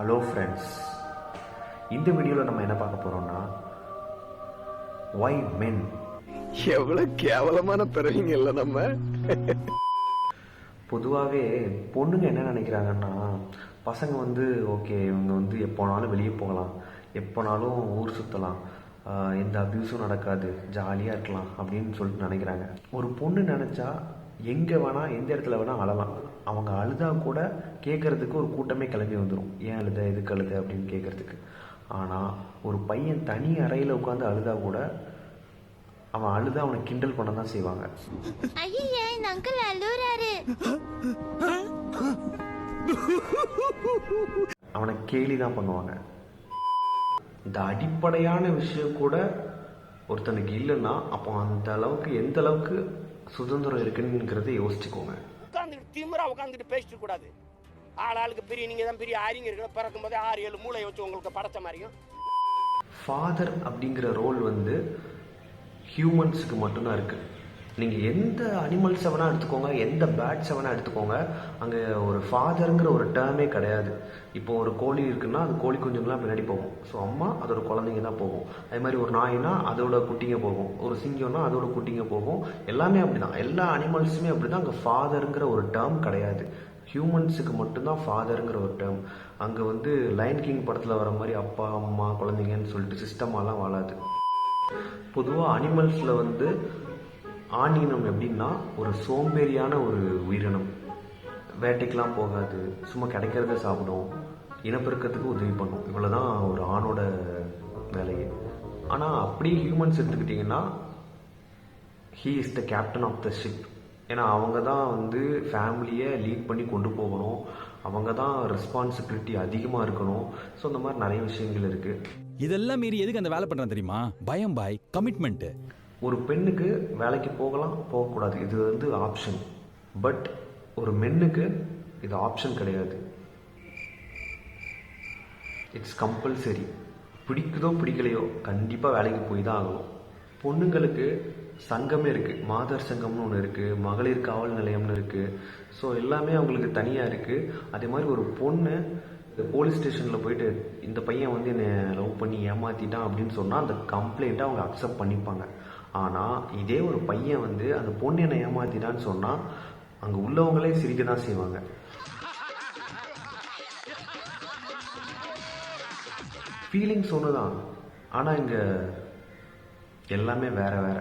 Hello friends இந்த வீடியோவில் நம்ம என்ன பார்க்க போகிறோம்னா ஒய் மென் எவ்வளவு கேவலமான பிறவிங்க இல்ல நம்ம. பொதுவாகவே பொண்ணுங்க என்ன நினைக்கிறாங்கன்னா பசங்க வந்து ஓகே இவங்க வந்து எப்போனாலும் வெளியே போகலாம். எப்போனாலும் ஊர் சுற்றலாம் எந்த அபியூஸும் நடக்காது. ஜாலியாக இருக்கலாம் அப்படின்னு சொல்லிட்டு நினைக்கிறாங்க. ஒரு பொண்ணு நினச்சா எங்கே வேணால் எந்த இடத்துல வேணால் அழலாம். அவங்க அழுதா கூட கேட்கறதுக்கு ஒரு கூட்டமே கிளம்பி வந்துடும் ஏன் அழுத எதுக்கு அழுத அப்படின்னு கேட்கறதுக்கு ஆனால் ஒரு பையன் தனி அறையில் உட்காந்து அழுதா கூட அவன் அழுத அவனை கிண்டல் பண்ண தான் செய்வாங்க. அவனை கேலி தான் பண்ணுவாங்க. இந்த அடிப்படையான விஷயம் கூட ஒருத்தனுக்கு இல்லைன்னா அப்போ அந்த அளவுக்கு எந்த அளவுக்கு சுதந்திரம் இருக்குங்கிறத யோசிச்சுக்கோங்க. உட்காந்துட்டு திமிரா உட்காந்துட்டு பேசிட்டு கூடாது. ஆள் ஆளுக்கு பெரிய நீங்க தான் பெரிய அறிஞர்கள் பிறக்கும் போதே ஆறு ஏழு மூளை வச்சு உங்களுக்கு படைச்ச மாதிரியும். ஃபாதர் அப்படிங்கிற ரோல் வந்து ஹியூமன்ஸுக்கு மட்டும்தான் இருக்குது நீங்கள் எந்த அனிமல்ஸை வேணால் எடுத்துக்கோங்க எந்த பேட்ஸை வேணால் எடுத்துக்கோங்க அங்கே ஒரு ஃபாதருங்கிற ஒரு டேர்மே கிடையாது. இப்போ ஒரு கோழி இருக்குன்னா அது கோழி குஞ்சுங்களாம் பின்னாடி போகும். ஸோ அம்மா அதோட குழந்தைங்க தான் போகும். அதே மாதிரி ஒரு நாய்னா அதோட குட்டிங்க போகும். ஒரு சிங்கம்னா அதோட குட்டிங்க போகும். எல்லாமே அப்படிதான். எல்லா அனிமல்ஸுமே அப்படிதான். அங்கே ஃபாதருங்கிற ஒரு டேர்ம் கிடையாது. ஹியூமன்ஸுக்கு மட்டும்தான் ஃபாதருங்கிற ஒரு டேர்ம் அங்கே வந்து லைன் கிங் படத்தில் வர மாதிரி அப்பா அம்மா குழந்தைங்கன்னு சொல்லிட்டு சிஸ்டமாலாம் வாழாது. பொதுவாக அனிமல்ஸில் வந்து ஆணினம் எப்படின்னா ஒரு சோம்பேறியான ஒரு உயிரினம். வேட்டைக்கெலாம் போகாது சும்மா கிடைக்கிறத சாப்பிடும் இனப்பெருக்கத்துக்கு உதவி பண்ணும். இவ்வளோதான் ஒரு ஆணோட வேலையே. ஆனால் அப்படியே ஹியூமன்ஸ் எடுத்துக்கிட்டிங்கன்னா he is the captain of the ship ஏன்னா அவங்க தான் வந்து ஃபேமிலியை லீட் பண்ணி கொண்டு போகணும். அவங்க தான் ரெஸ்பான்சிபிலிட்டி அதிகமாக இருக்கணும். ஸோ இந்த மாதிரி நிறைய விஷயங்கள் இருக்குது இதெல்லாம் மீறி எதுக்கு அந்த வேலை பண்றான் தெரியுமா? பயம் பாய் கமிட்மெண்ட்டு ஒரு பெண்ணுக்கு வேலைக்கு போகலாம் போகக்கூடாது. இது வந்து ஆப்ஷன் பட் ஒரு மென்னுக்கு இது ஆப்ஷன் கிடையாது. இட்ஸ் கம்பல்சரி பிடிக்குதோ பிடிக்கலையோ கண்டிப்பாக வேலைக்கு போய் தான் ஆகணும். பொண்ணுங்களுக்கு சங்கமே இருக்குது மாதர் சங்கம்னு ஒன்று இருக்குது மகளிர் காவல் நிலையம்னு இருக்குது ஸோ எல்லாமே அவங்களுக்கு தனியாக இருக்குது அதே மாதிரி ஒரு பொண்ணு போலீஸ் ஸ்டேஷனில் போயிட்டு இந்த பையன் வந்து என்னை லவ் பண்ணி ஏமாற்றிட்டான் அப்படின்னு சொன்னால் அந்த கம்ப்ளைண்ட்டை அவங்க அக்செப்ட் பண்ணிப்பாங்க. ஆனால் இதே ஒரு பையன் வந்து அந்த பொண்ணு என்னை ஏமாத்தினான்னு சொன்னால் அங்கே உள்ளவங்களே சிரிக்க தான் செய்வாங்க. ஃபீலிங்ஸ் ஒன்று தான் ஆனால் இங்கே எல்லாமே வேற வேற.